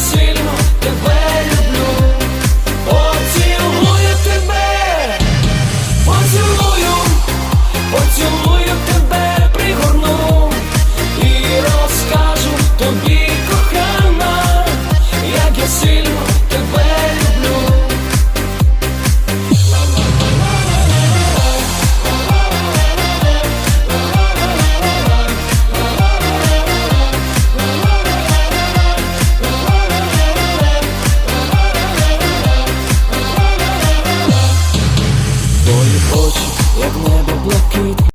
сильно тебе люблю, поцілую тебе, поцілую, поцілую тебе, пригорну і розкажу тобі. Твої очі, як небо блакитне